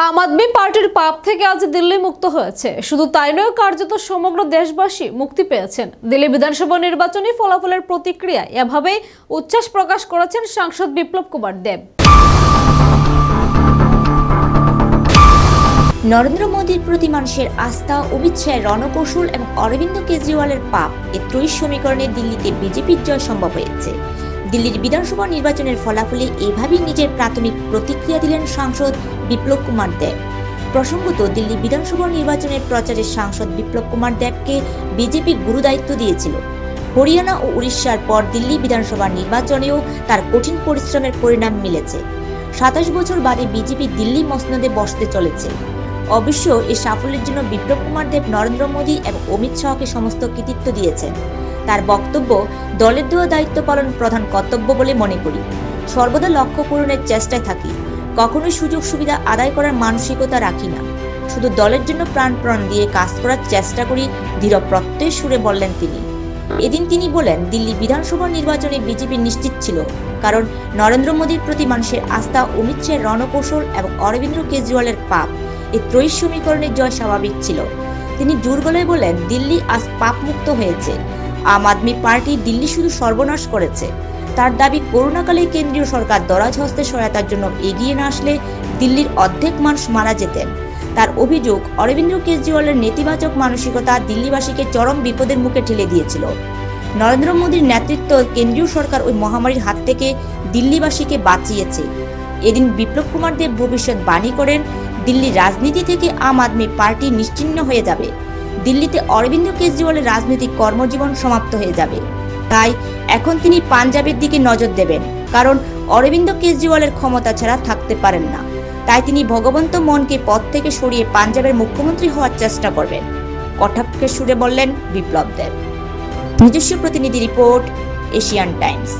আম আদমি পার্টির পাপ থেকে আজ দিল্লি মুক্ত হয়েছে। শুধু তাই নয়, কার্যত সমগ্র দেশবাসী মুক্তি পেয়েছেন। দিল্লি বিধানসভা নির্বাচনী ফলাফলের প্রতিক্রিয়ায় এভাবেই উচ্ছ্বাস প্রকাশ করেছেন সাংসদ বিপ্লব কুমার দেব। নরেন্দ্র মোদীর প্রতি মানুষের আস্থা অমিত শাহের রণকৌশল এবং অরবিন্দ কেজরিওয়ালের পাপ এ ত্রয়ী সমীকরণে দিল্লিতে বিজেপির জয় সম্ভব হয়েছে। দিল্লির বিধানসভা নির্বাচনের ফলাফলে এভাবেই নিজের প্রাথমিক প্রতিক্রিয়া দিলেন সাংসদ বিপ্লব কুমার দেব। প্রসঙ্গত দিল্লি বিধানসভা নির্বাচনের প্রচারে সাংসদ বিপ্লব কুমার দেবকে বিজেপি গুরুদায়িত্ব দিয়েছিল। হরিয়ানা ও উড়িষ্যার পর দিল্লি বিধানসভা নির্বাচনেও তার কঠিন পরিশ্রমের পরিণাম মিলেছে। সাতাশ বছর বাদে বিজেপি দিল্লি মসনদে বসতে চলেছে। অবশ্য এই সাফল্যের জন্য বিপ্লব কুমার দেব নরেন্দ্র মোদী এবং অমিত শাহকে সমস্ত কৃতিত্ব দিয়েছেন। তার বক্তব্য, দলের দেওয়া দায়িত্ব পালন প্রধান কর্তব্য বলে মনে করি। সর্বদা লক্ষ্য পূরণের চেষ্টায় থাকি। কখনোই সুযোগ সুবিধা আদায় করার মানসিকতা রাখি না। শুধু দলের জন্য প্রাণ প্রাণ দিয়ে কাজ করার চেষ্টা করি দৃঢ় প্রত্যয় সুরে বললেন তিনি। এদিন তিনি বলেন, দিল্লি বিধানসভা নির্বাচনে বিজেপি নিশ্চিত ছিল, কারণ নরেন্দ্র মোদীর প্রতি মানুষের আস্থা, অমিত শাহের রণকৌশল এবং অরবিন্দ কেজরিওয়ালের পাপ, এই ত্রয়ী সমীকরণের জয় স্বাভাবিক ছিল। তিনি জোর গলায় বলেন, দিল্লি আজ পাপ মুক্ত হয়েছে। আম আদমি পার্টি দিল্লি শুধু সর্বনাশ করেছে। তার দাবি করোনাকালে কেন্দ্রীয় সরকার দরাজ হস্তে সহায়তার জন্য এগিয়ে না আসলে দিল্লির অর্ধেক মানুষ মারা যেতেন। তার অভিযোগ, অরবিন্দ কেজরিওয়ালের নেতিবাচক মানসিকতা দিল্লিবাসীকে চরম বিপদের মুখে ঠেলে দিয়েছিল। নরেন্দ্র মোদীর নেতৃত্ব কেন্দ্রীয় সরকার ওই মহামারীর হাত থেকে দিল্লিবাসীকে বাঁচিয়েছে। এদিন বিপ্লব কুমার দেব ভবিষ্যৎ বাণী করেন দিল্লির রাজনীতি থেকে আম আদমি পার্টি নিশ্চিহ্ন হয়ে যাবে। দিল্লিতে অরবিন্দ কেজরিওয়ালের রাজনৈতিক কর্মজীবন সমাপ্ত হয়ে যাবে। তাই এখন তিনি পাঞ্জাবের দিকে নজর দেবেন, কারণ অরবিন্দ কেজরিওয়ালের ক্ষমতা ছাড়া থাকতে পারেন না। তাই তিনি ভগবন্ত মনকে পথ থেকে সরিয়ে পাঞ্জাবের মুখ্যমন্ত্রী হওয়ার চেষ্টা করবেন। কটাক্ষের সুরে বললেন বিপ্লব দেব। নিজস্ব প্রতিনিধি রিপোর্ট, এশিয়ান টাইমস।